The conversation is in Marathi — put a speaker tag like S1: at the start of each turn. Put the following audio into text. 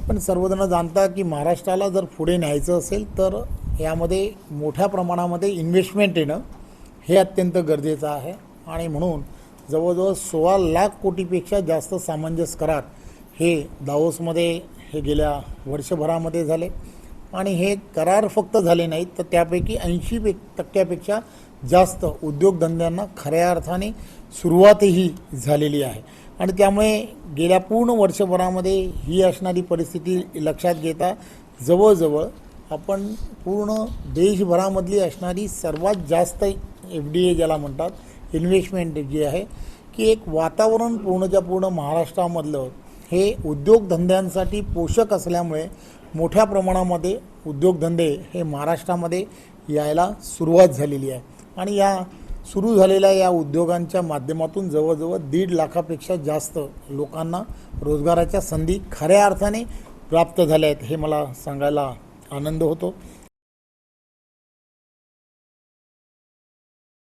S1: आपण सर्वजण जाणता की महाराष्ट्राला जर पुढे न्यायचं असेल तर यामध्ये मोठ्या प्रमाणामध्ये इन्व्हेस्टमेंट येणं हे अत्यंत गरजेचं आहे. आणि म्हणून जवळजवळ सोळा लाख कोटीपेक्षा जास्त सामंजस्य करार हे दावोसमध्ये हे गेल्या वर्षभरामध्ये झाले. आणि हे करार फक्त झाले नाहीत तर त्यापैकी ऐंशी पे टक्क्यापेक्षा जास्त उद्योगधंद्यांना खऱ्या अर्थाने सुरुवातही झालेली आहे. आणि त्यामुळे गेल्या पूर्ण वर्षभरामध्ये ही असणारी परिस्थिती लक्षात घेता जवळजवळ आपण पूर्ण देशभरामधली असणारी सर्वात जास्त एफ डी ए ज्याला म्हणतात इन्व्हेस्टमेंट जी आहे की एक वातावरण पूर्णच्या पूर्ण महाराष्ट्रामधलं हे उद्योगधंद्यांसाठी पोषक असल्यामुळे मोठ्या प्रमाणामध्ये उद्योगधंदे हे महाराष्ट्रामध्ये यायला सुरुवात झालेली आहे. आणि या सुरू झालेल्या या उद्योगांच्या माध्यमातून जवळजवळ दीड लाखापेक्षा जास्त लोकांना रोजगाराच्या संधी खऱ्या अर्थाने प्राप्त झाल्या आहेत हे मला सांगायला आनंद होतो.